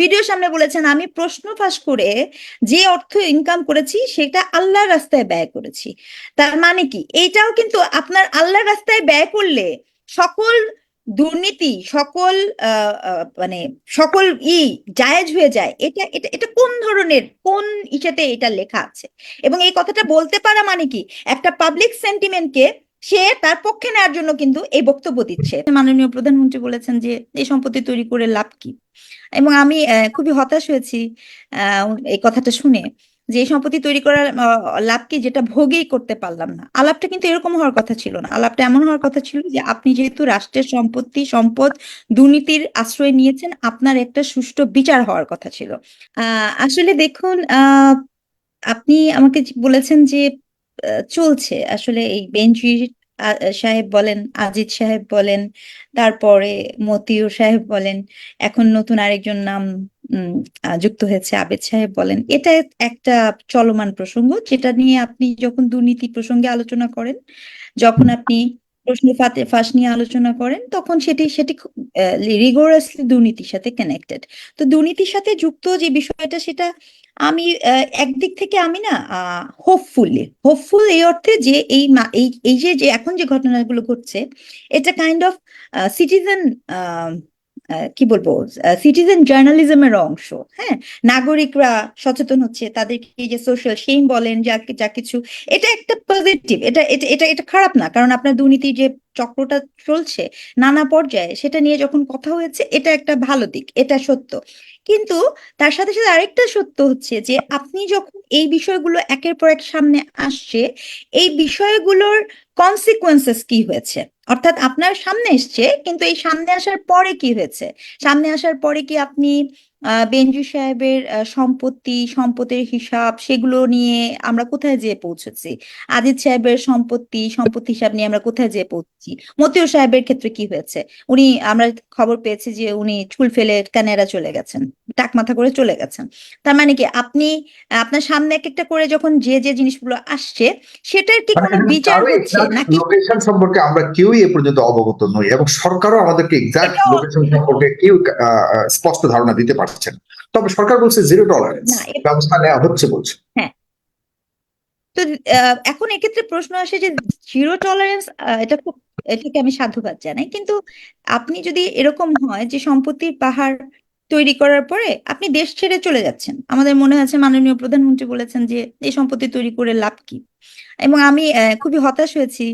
Video সামনে বলেছেন, আমি প্রশ্ন ফাঁস করে যে অর্থ ইনকাম করেছি, সেটা আল্লাহর রাস্তায় ব্যয় করেছি। তার মানে কি? এইটাও কিন্তু আপনার আল্লাহর রাস্তায় ব্যয় করলে সকল দুর্নীতি, সকল মানে সকল ই জায়েজ হয়ে যায়। এটা এটা এটা কোন ধরনের, কোন ইসেতে এটা লেখা আছে? এবং এই কথাটা বলতে পারা মানে কি? একটা পাবলিক সেন্টিমেন্টকে সে তার পক্ষে নেওয়ার জন্য কিন্তু এই বক্তব্য দিচ্ছে। মাননীয় প্রধানমন্ত্রী বলেছেন যে, এই সম্পত্তি তৈরি করে লাভ কি? এবং আমি খুবই হতাশ হয়েছি এই কথাটা শুনে যে, এই সম্পত্তি তৈরি করার লাভ কি যেটা ভোগেই করতে পারলাম না? আলাপটা কিন্তু এরকম হওয়ার কথা ছিল না। আলাপটা এমন হওয়ার কথা ছিল যে, আপনি যেহেতু রাষ্ট্রের সম্পত্তি, সম্পদ, দুর্নীতির আশ্রয় নিয়েছেন, আপনার একটা সুষ্ঠু বিচার হওয়ার কথা ছিল। আসলে দেখুন আপনি আমাকে বলেছেন যে চলছে। আসলে এই আহ, সাহেব বলেন আজিজ সাহেব বলেন তারপরে মতিউর সাহেব বলেন এখন নতুন আরেকজন নাম যুক্ত হয়েছে আবেদ সাহেব বলেন। এটা একটা চলমান প্রসঙ্গ যেটা নিয়ে আপনি যখন দুর্নীতি প্রসঙ্গে আলোচনা করেন যখন আপনি প্রশ্ন ফাঁস নিয়ে আলোচনা করেন, তখন সেটি সেটি রিগোরাসলি দুর্নীতির সাথে কানেক্টেড তো দুর্নীতির সাথে যুক্ত যে বিষয়টা, সেটা আমি একদিক থেকে আমি না হোপফুলি হোপফুল এই অর্থে যে এই এই যে এখন যে ঘটনাগুলো ঘটছে, এটা কাইন্ড অফ সিটিজেন কি বলব? সিটিজেন জার্নালিজমের অংশ হ্যাঁ? নাগরিকরা সচেতন হচ্ছে, তাদেরকে যে সোশ্যাল শেম বলেন, যা যা কিছু, এটা একটা পজিটিভ এটা এটা এটা খারাপ না। কারণ আপনার দুর্নীতি যে চক্রটা চলছে, নানা পর্যায়ে সেটা নিয়ে যখন কথা হয়েছে, এটা একটা ভালো দিক, এটা সত্য। কিন্তু তার সাথে সাথে আরেকটা সত্য হচ্ছে যে, আপনি যখন এই বিষয়গুলো একের পর এক সামনে আসছে, এই বিষয়গুলোর কনসিকুয়েন্সেস কি হয়েছে? অর্থাৎ আপনার সামনে এসছে, কিন্তু এই সামনে আসার পরে কি হয়েছে? সামনে আসার পরে কি আপনি বেঞ্জু সাহেবের সম্পত্তি সম্পদের হিসাব সেগুলো নিয়ে আমরা কোথায় যেয়ে পৌঁছেছি? আজিজ সাহেবের সম্পত্তি সম্পত্তি হিসাব নিয়ে আমরা কোথায় যেয়ে পৌঁছেছি? মতিউর সাহেবের ক্ষেত্রে কি হয়েছে? উনি আমরা খবর পেয়েছি যে উনি চুল ফেলে কানাডা চলে গেছেন টাক মাথা করে চলে গেছেন। তার মানে কি আপনি আপনার সামনে এক একটা করে যখন যে যে জিনিসগুলো আসছে সেটার কি কোনো বিচার হচ্ছে নাকি? লোকেশন সম্পর্কে আমরা কেউই এ পর্যন্ত অবগত নই এবং সরকারও আমাদেরকে এক্সাক্ট লোকেশন সম্পর্কে কেউ স্পষ্ট ধারণা দিতে পারছেন না। তবে সরকার বলছে জিরো টলারেন্স ব্যবস্থা নেওয়া হচ্ছে বলছে। তো আহ, এখন এক্ষেত্রে প্রশ্ন আসে যে জিরো টলারেন্স এটা খুব এটাকে আমি সাধুবাদ জানাই। কিন্তু আপনি যদি এরকম হয় যে সম্পত্তির পাহাড় তৈরি করার পরে আপনি দেশ ছেড়ে চলে যাচ্ছেন। আমাদের মনে আছে মাননীয় প্রধানমন্ত্রী বলেছেন যে এই সম্পত্তি তৈরি করে লাভ কি? এবং আমি খুবই হতাশ হয়েছি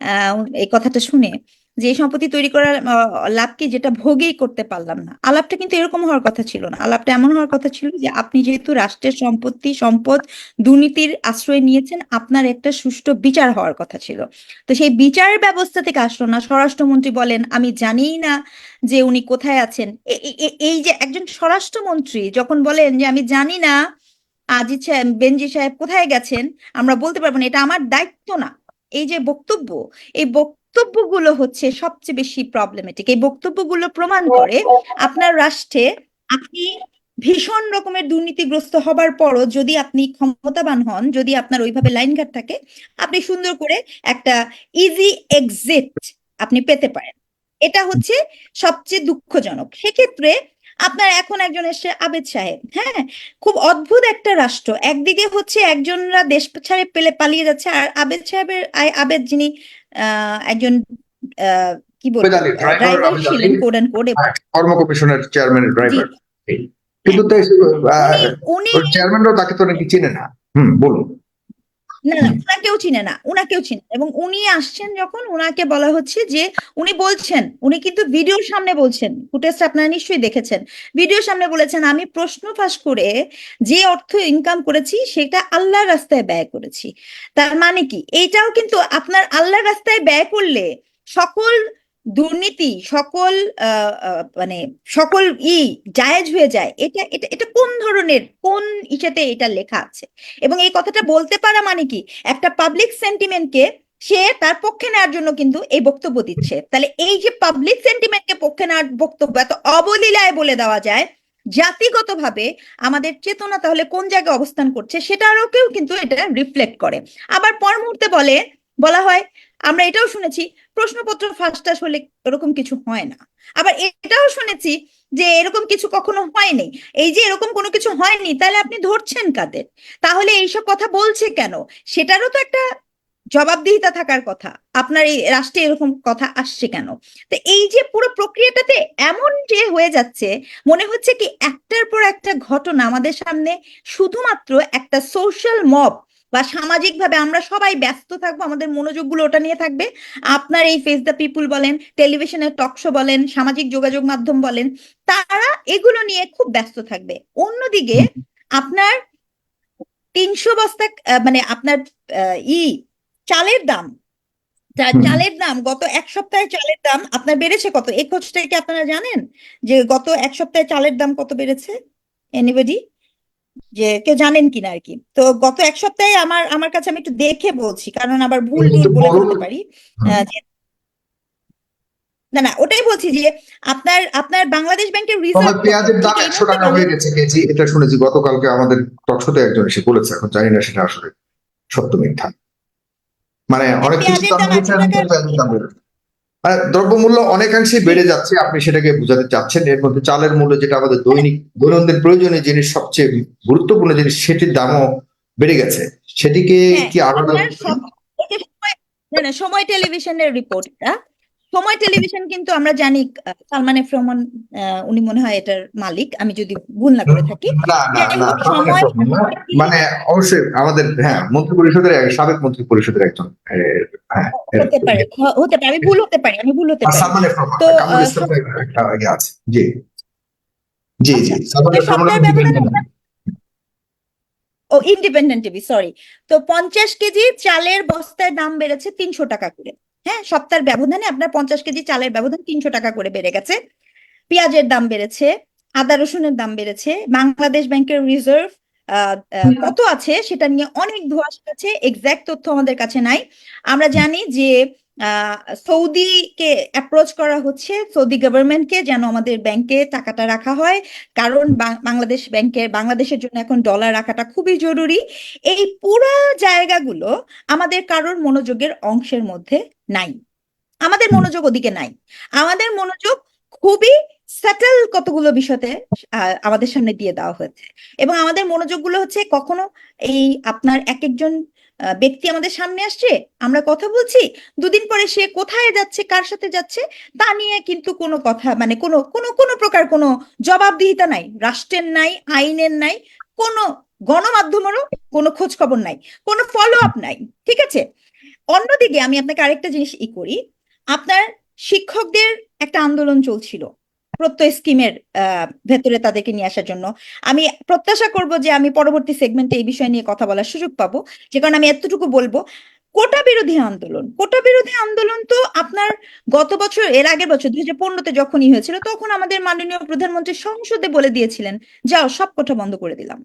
আহ, এই কথাটা শুনে। যে সম্পত্তি তৈরি করার লাভকে যেটা ভোগেই করতে পারলাম না। আলাপটা কিন্তু এরকম হওয়ার কথা ছিল না। আলাপটা এমন হওয়ার কথা ছিল যে আপনি যেহেতু রাষ্ট্রের সম্পত্তি, সম্পদ, দুর্নীতির আশ্রয় নিয়েছেন, আপনার একটা সুষ্ঠু বিচার হওয়ার কথা ছিল। তো সেই বিচার ব্যবস্থা থেকে আসলো না। স্বরাষ্ট্রমন্ত্রী বলেন, আমি জানিই না যে উনি কোথায় আছেন। এই যে একজন স্বরাষ্ট্রমন্ত্রী যখন বলেন যে, আমি জানি না, আজিজ সাহেব, বেনজি সাহেব কোথায় গেছেন, আমরা বলতে পারব না, এটা আমার দায়িত্ব না। এই যে বক্তব্য, এই বক্তব্যগুলো হচ্ছে সবচেয়ে বেশি প্রবলেমেটিক এই বক্তব্যগুলো প্রমাণ করে আপনার রাষ্ট্রে আপনি ভীষণ রকমের দুর্নীতিগ্রস্ত হবার পরও যদি আপনি ক্ষমতাবান হন, যদি আপনার ওইভাবে লাইন ঘাট থাকে, আপনি সুন্দর করে একটা ইজি এক্সিট আপনি পেতে পারেন। এটা হচ্ছে সবচেয়ে দুঃখজনক। সেক্ষেত্রে আপনার এখন একজন এসছে আবেদ সাহেব হ্যাঁ? খুব অদ্ভুত একটা রাষ্ট্র। একদিকে হচ্ছে একজনরা দেশ ছাড়ে পেলে পালিয়ে যাচ্ছে, আর আবেদ সাহেবের আবেদ যিনি একজন আহ কি বলব ড্রাইভার ছিলেন। কোড কোড হ্যাঁ, কর্ম কমিশনের চেয়ারম্যানের ড্রাইভার কিন্তু উনি চেয়ারম্যানরাও তাকে তো নাকি চেনে না। হুম বলুন। না না উনাকেও চিনে না, উনাকেও চিনে এবং উনি আসছেন যখন উনাকে বলা হচ্ছে যে, উনি বলছেন, উনি কিন্তু ভিডিওর সামনে বলছেন ফুটেজটা আপনারা নিশ্চয়ই দেখেছেন, ভিডিওর সামনে বলেছেন, আমি প্রশ্ন ফাঁস করে যে অর্থ ইনকাম করেছি, সেটা আল্লাহর রাস্তায় ব্যয় করেছি। তার মানে কি? এইটাও কিন্তু আপনার আল্লাহর রাস্তায় ব্যয় করলে সকল দুর্নীতি সকল মানে সকল ই জায়েজ হয়ে যায়, এটা এটা এটা কোন ধরনের, কোন ইসেতে এটা লেখা আছে? এবং এই কথাটা বলতে পারা মানে কি? একটা পাবলিক সেন্টিমেন্টকে সে তার পক্ষে নেওয়ার জন্য কিন্তু এই বক্তব্য দিচ্ছে। তাহলে এই যে পাবলিক সেন্টিমেন্টকে পক্ষে নেওয়ার বক্তব্য এত অবলীলায় বলে দেওয়া যায়, জাতিগতভাবে আমাদের চেতনা তাহলে কোন জায়গায় অবস্থান করছে সেটারও কেউ কিন্তু এটা রিফ্লেক্ট করে। আবার পর মুহূর্তে বলে, বলা হয়, আমরা এটাও শুনেছি প্রশ্নপত্র ফাঁস টাস হলে এরকম কিছু হয় না। আবার এটাও শুনেছি যে এরকম কিছু কখনো হয়নি। এই যে এরকম কোনো কিছু হয়নি, তাহলে আপনি ধরছেন কাদের? তাহলে এইসব কথা বলছে কেন? সেটারও তো একটা জবাবদিহিতা থাকার কথা। আপনার এই রাষ্ট্রে এরকম কথা আসছে কেন? তো এই যে পুরো প্রক্রিয়াটাতে এমন যে হয়ে যাচ্ছে, মনে হচ্ছে কি একটার পর একটা ঘটনা আমাদের সামনে শুধুমাত্র একটা সোশ্যাল মব বা সামাজিকভাবে আমরা সবাই ব্যস্ত থাকব আমাদের মনোযোগগুলো ওটা নিয়ে থাকবে। আপনার এই ফেস দ্য পিপুল বলেন টেলিভিশনের টক শো বলেন সামাজিক যোগাযোগ মাধ্যম বলেন তারা এগুলো নিয়ে খুব ব্যস্ত থাকবে। অন্যদিকে আপনার তিনশো বস্তা মানে আপনার ই চালের দাম। চালের দাম গত এক সপ্তাহে চালের দাম আপনার বেড়েছে কত? এই খোঁজটা কি আপনারা জানেন? যে গত এক সপ্তাহে চালের দাম কত বেড়েছে? এনিবডি যে কেউ জানেন কিনা আর কি তো গত এক সপ্তাহে আমার আমার কাছে আমি একটু দেখে বলছি কারণ আবার ভুল বলে বলো। ফেলতে পারি। না না ওটাই বলছি যে আপনার আপনার বাংলাদেশ ব্যাংকের রিজার্ভ পেঁয়াজের দাম একশো টাকা হয়ে গেছে কেজি এটা শুনেছি। গতকালকে আমাদের টকশোতে একজন এসে বলেছে এখন জানি না সেটা আসলে সত্য মিথ্যা। মানে অনেক কিছু পেঁয়াজের দাম দ্রব্যমূল্য অনেকাংশে বেড়ে যাচ্ছে আপনি সেটাকে বোঝাতে চাচ্ছেন। এর মধ্যে চালের মূল্য যেটা আমাদের দৈনিক দৈনন্দিন প্রয়োজনীয় জিনিস সবচেয়ে গুরুত্বপূর্ণ জিনিস সেটির দামও বেড়ে গেছে। সেটিকে হ্যাঁ, কি আলাদা সময় টেলিভিশনের রিপোর্টটা সময় টেলিভিশন কিন্তু আমরা জানি সালমান এফ রহমান আহ, উনি মনে হয় এটার মালিক আমি যদি ভুল না করে থাকি। মানে অবশ্যই আমাদের হ্যাঁ মন্ত্রী পরিষদের সাবেক মন্ত্রী পরিষদের একজন হ্যাঁ হতে পারে হতে পারে আমি ভুল হতে পারি আমি ভুল হতে পারি। তো, ইয়ে জি। জি জি আচ্ছা, ও ইন্ডিপেন্ডেন্ট টিভি সরি তো পঞ্চাশ কেজি চালের বস্তার দাম বেড়েছে তিনশো টাকা করে। হ্যাঁ সপ্তাহের ব্যবধানে আপনার পঞ্চাশ কেজি চালের ব্যবধান তিনশো টাকা করে বেড়ে গেছে। পেঁয়াজের দাম বেড়েছে আদা রসুনের দাম বেড়েছে বাংলাদেশ ব্যাংকের রিজার্ভ কত আছে সেটা নিয়ে অনেক ধোঁয়াশা আছে এক্সাক্ট তথ্য আমাদের কাছে নাই। আমরা জানি যে সৌদিকে অ্যাপ্রোচ করা হচ্ছে সৌদি গভর্নমেন্টকে যেন আমাদের ব্যাংকে টাকাটা রাখা হয় কারণ বাংলাদেশ ব্যাংকের বাংলাদেশের জন্য এখন ডলার রাখাটা খুবই জরুরি। এই পুরো জায়গাগুলো আমাদের কারোর মনোযোগের অংশের মধ্যে নাই। আমাদের মনোযোগ ওদিকে নাই। আমাদের মনোযোগ খুবই সেটেল কতগুলো বিষয়তে আমাদের সামনে দিয়ে দেওয়া হয়েছে। এবং আমাদের মনোযোগগুলো হচ্ছে কখনো এই আপনার এক একজন ব্যক্তি আমাদের সামনে আসছে, আমরা কথা বলছি, দুদিন পরে সে কোথায় যাচ্ছে, কার সাথে যাচ্ছে, তা নিয়ে কিন্তু কোনো কথা মানে কোনো কোনো কোনো প্রকার কোনো জবাবদিহিতা নাই। রাষ্ট্রের নাই, আইনের নাই, কোনো গণমাধ্যমেরও কোনো খোঁজ খবর নাই, কোনো ফলো আপ নাই, ঠিক আছে? অন্যদিকে আমি আপনাকে আরেকটা জিনিস ই করি। আপনার শিক্ষকদের একটা আন্দোলন চলছিল প্রত্যয় স্কিমের ভেতরে তাদেরকে নিয়ে আসার জন্য। আমি প্রত্যাশা করব যে আমি পরবর্তী সেগমেন্টে এই বিষয় নিয়ে কথা বলার সুযোগ পাবো। যে কারণে আমি এতটুকু বলব, কোটা বিরোধী আন্দোলন। কোটা বিরোধী আন্দোলন তো আপনার গত বছর, এর আগের বছর দুই হাজার পনেরোতে যখনই হয়েছিল, তখন আমাদের মাননীয় প্রধানমন্ত্রী সংসদে বলে দিয়েছিলেন, যাও, সব কোটা বন্ধ করে দিলাম।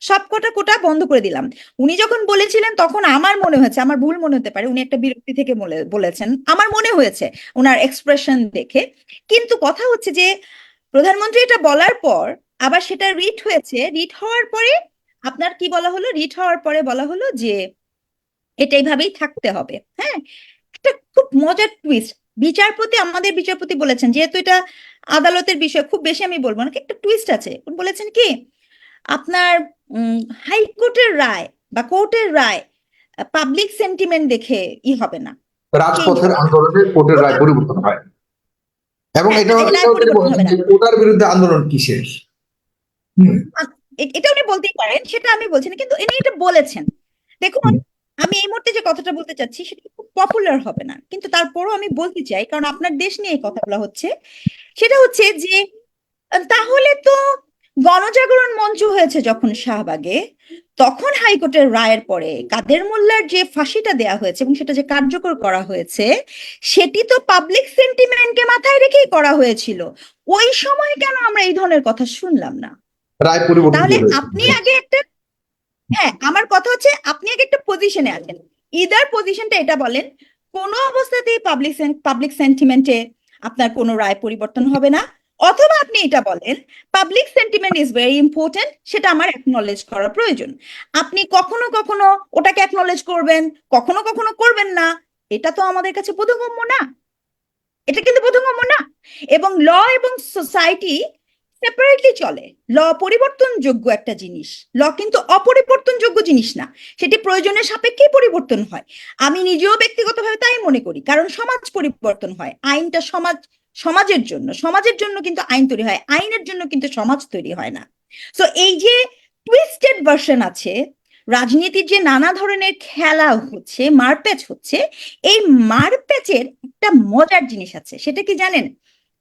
সব কটা কোটা বন্ধ করে দিলাম। উনি যখন বলেছিলেন, তখন আমার মনে হয়েছে, আমার ভুল মনে হতে পারে, উনি একটা বিরক্তি থেকে বলেছেন, আমার মনে হয়েছে ওনার এক্সপ্রেশন দেখে। কিন্তু কথা হচ্ছে যে, প্রধানমন্ত্রী এটা বলার পর আবার সেটা রিট হয়েছে রিট হওয়ার পরে আপনার কি বলা হলো? রিট হওয়ার পরে বলা হলো যে, এটা এইভাবেই থাকতে হবে হ্যাঁ? একটা খুব মজার টুইস্ট বিচারপতি, আমাদের বিচারপতি বলেছেন, যেহেতু এটা আদালতের বিষয়, খুব বেশি আমি বলব না একটা টুইস্ট আছে। বলেছেন কি আপনার হাইকোর্টের রায় বা কোর্টের রায় পাবলিক সেন্টিমেন্ট দেখে ই হবে না। রাজপথের আন্দোলনে কোর্টের রায় পরিবর্তন হয়। এবং যে কোটার বিরুদ্ধে আন্দোলন কিসের? এটা উনি বলতেই পারেন সেটা আমি বলছি না কিন্তু ইনি এটা বলেছেন। দেখুন আমি এই মুহূর্তে যে কথাটা বলতে চাচ্ছি সেটা খুব পপুলার হবে না। কিন্তু তারপরও আমি বলতে চাই কারণ আপনার দেশ নিয়ে এই কথা বলা হচ্ছে সেটা হচ্ছে যে তাহলে তো গণজাগরণ মঞ্চ হয়েছে যখন শাহবাগে তখন হাইকোর্টের রায়ের পরে কাদের মোল্লার যে ফাঁসিটা দেয়া হয়েছে এবং সেটা যে কার্যকর করা হয়েছে সেটি তো পাবলিক সেন্টিমেন্টকে মাথায় রেখেই করা হয়েছিল। ওই সময় কেন আমরা এই ধরনের কথা শুনলাম না? তাহলে আপনি আগে একটা হ্যাঁ আমার কথা হচ্ছে আপনি আগে একটা পজিশনে আছেন ইদার পজিশনটা এটা বলেন কোনো অবস্থাতেই পাবলিক পাবলিক সেন্টিমেন্টে আপনার কোনো রায় পরিবর্তন হবে না। অথবা আপনি এটা বলেন public sentiment is very important সেটা আমার অ্যাকনলেজ করা প্রয়োজন। আপনি কখনো কখনো ওটাকে অ্যাকনলেজ করবেন, কখনো কখনো করবেন না, এটা তো আমাদের কাছে বোধগম্য না। এটা কিন্তু বোধগম্য না। এবং ল এবং সোসাইটি সেপারেটলি চলে। ল পরিবর্তনযোগ্য একটা জিনিস। ল কিন্তু অপরিবর্তনযোগ্য জিনিস না। সেটি প্রয়োজনের সাপেক্ষেই পরিবর্তন হয়। আমি নিজেও ব্যক্তিগতভাবে তাই মনে করি। কারণ সমাজ পরিবর্তন হয়। আইনটা সমাজ সমাজের জন্য সমাজের জন্য কিন্তু আইন তৈরি হয়, আইনের জন্য কিন্তু সমাজ তৈরি হয় না। তো এই যে টুইস্টেড ভার্সন আছে, রাজনীতির যে নানা ধরনের খেলা হচ্ছে, মারপ্যাচ হচ্ছে, এই মারপ্যাচের একটা মজার জিনিস আছে, সেটা কি জানেন?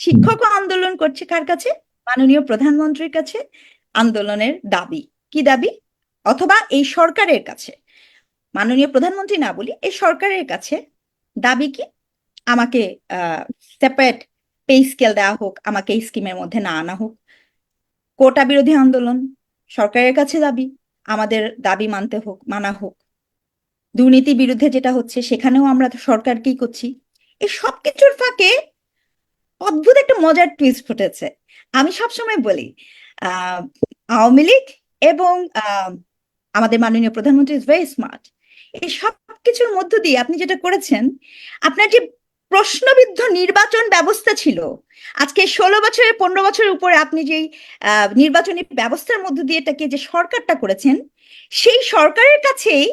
শিক্ষক আন্দোলন করছে কার কাছে? মাননীয় প্রধানমন্ত্রীর কাছে আন্দোলনের দাবি। কি দাবি? অথবা এই সরকারের কাছে। মাননীয় প্রধানমন্ত্রী না বলি, এই সরকারের কাছে দাবি কি? আমাকে সেপারেট পে স্কেল দেওয়া হোক, আমাকে এই স্কিমের মধ্যে না আনা হোক। কোটা বিরোধী আন্দোলন, সরকারের কাছে দাবি, আমাদের দাবি মানতে হোক, মানা হোক। দুর্নীতি বিরুদ্ধে যেটা হচ্ছে, সেখানেও আমরা সরকারকেই করছি? এই সবকিছুর ফাঁকে অদ্ভুত একটা মজার টুইস্ট ফুটেছে। আমি সবসময় বলি আওয়ামী লীগ এবং আমাদের মাননীয় প্রধানমন্ত্রী ইজ ভেরি স্মার্ট এই সব কিছুর মধ্য দিয়ে আপনি যেটা করেছেন, আপনার যে প্রশ্নবিদ্ধ নির্বাচন ব্যবস্থা ছিল। আজকে ষোলো বছরের, পনেরো বছরের উপরে আপনি যেই নির্বাচনী ব্যবস্থার মধ্য দিয়ে এটাকে যে সরকারটা করেছেন, সেই সরকারের কাছেই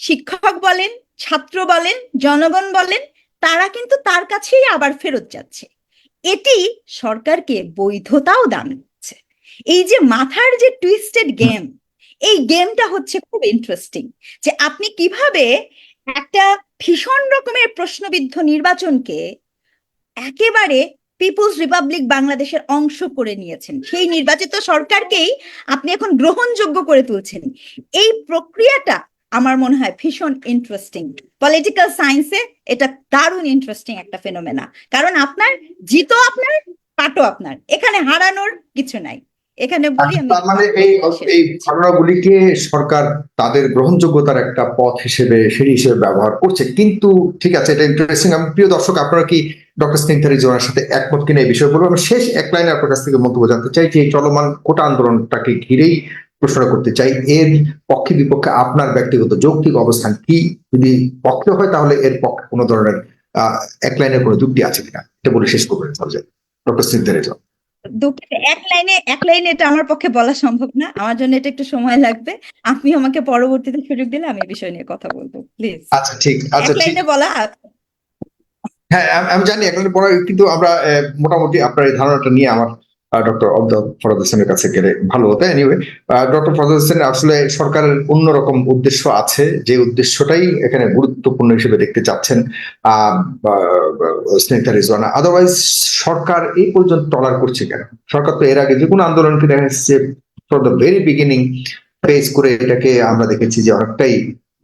শিক্ষক বলেন, ছাত্র বলেন, জনগণ বলেন, তারা কিন্তু তার কাছেই আবার ফেরত যাচ্ছে। এটি সরকারকে বৈধতাও দান করছে। এই যে মাথার যে টুইস্টেড গেম এই গেমটা হচ্ছে খুব ইন্টারেস্টিং যে আপনি কীভাবে একটা ভীষণ রকমের প্রশ্নবিদ্ধ নির্বাচনকে একেবারে পিপুলস রিপাবলিক বাংলাদেশের অংশ করে নিয়েছেন। সেই নির্বাচিত সরকারকেই আপনি এখন গ্রহণযোগ্য করে তুলছেন। এই প্রক্রিয়াটা আমার মনে হয় ভীষণ ইন্টারেস্টিং পলিটিক্যাল সায়েন্সে এটা দারুণ ইন্টারেস্টিং একটা ফেনোমেনা কারণ আপনার, জিতও আপনার, পাটও আপনার। এখানে হারানোর কিছু নাই। এখানে বলি তার মানে এই এই ঘটনাগুলিকে সরকার তাদের গ্রহণযোগ্যতার একটা পথ হিসেবে সিঁড়ি হিসেবে ব্যবহার করছে। কিন্তু ঠিক আছে এটা ইন্টারেস্টিং আমি প্রিয় দর্শক আপনারা কি ডক্টর স্নিগ্ধারি জোনার সাথে একমত কিনা এই বিষয়ে বলব? আমি শেষ এক লাইনে আপনার কাছ থেকে মন্তব্য জানতে চাই যে এই চলমান কোটা আন্দোলনটাকে ঘিরেই প্রশ্ন করতে চাই। এর পক্ষে বিপক্ষে আপনার ব্যক্তিগত যৌক্তিক অবস্থান কি? যদি পক্ষে হয় তাহলে এর পক্ষে কোনো ধরনের আহ এক লাইনের কোনো যুক্তি আছে কিনা? এটা বলে শেষ করবেন ডক্টর স্নিগ্ধারি জন দুঃখিত এক লাইনে এক লাইনে এটা আমার পক্ষে বলা সম্ভব না। আমার জন্য এটা একটু সময় লাগবে। আপনি আমাকে পরবর্তীতে সুযোগ দিলে আমি এই বিষয় নিয়ে কথা বলব প্লিজ আচ্ছা ঠিক আচ্ছা ঠিক লাইনে বলা হ্যাঁ আমি জানি এখন পড়া কিন্তু আমরা মোটামুটি আপনার এই ধারণাটা নিয়ে আমার ডক্টর অব্দ ফরাদ হোসেনের কাছে গেলে ভালো হতো। এনিওয়ে ডক্টর ফরাদ হোসেন আসলে সরকারের অন্যরকম উদ্দেশ্য আছে। যে উদ্দেশ্যটাই এখানে গুরুত্বপূর্ণ হিসেবে দেখতে চাচ্ছেন স্নেহতা রিজওয়ানা। আদারওয়াইজ সরকার এই পর্যন্ত টলার করছে কেন? সরকার তো এর আগে যে কোনো আন্দোলনকে দেখা যাচ্ছে for the very beginning face করে এটাকে আমরা দেখেছি যে অনেকটাই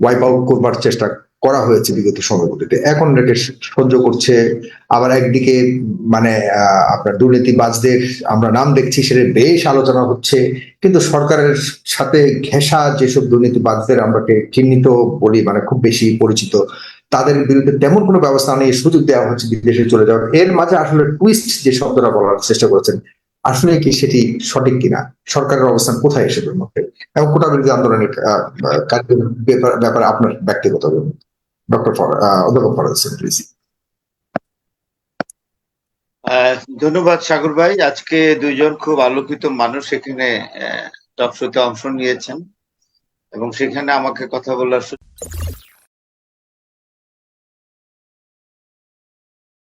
ওয়াইপ আউট করবার চেষ্টা করা হয়েছে বিগত সময়গুলিতে। এখন এটাকে সহ্য করছে, আবার একদিকে মানে আপনার দুর্নীতিবাজদের আমরা নাম দেখছি, সেটা বেশ আলোচনা হচ্ছে, কিন্তু সরকারের সাথে ঘেঁষা যেসব দুর্নীতিবাজদের আমরাকে চিহ্নিত বলি মানে খুব বেশি পরিচিত, তাদের বিরুদ্ধে তেমন কোনো ব্যবস্থা নেই, সুযোগ দেওয়া হচ্ছে বিদেশে চলে যাওয়ার। এর মাঝে আসলে টুইস্ট যে শব্দটা বলার চেষ্টা করেছেন, আসলে কি সেটি সঠিক কিনা? সরকারের অবস্থান কোথায় এসবের মধ্যে? এবং কোটা বিরোধী আন্দোলনের ব্যাপার- আপনার ব্যক্তিগত ডক্টর অধ্যাপক ফরাদ হোসেন প্লিজ ধন্যবাদ, সাগর ভাই। আজকে দুইজন খুব আলোকিত মানুষ এখানে টক শোতে অংশ নিয়েছেন এবং সেখানে আমাকে কথা বলার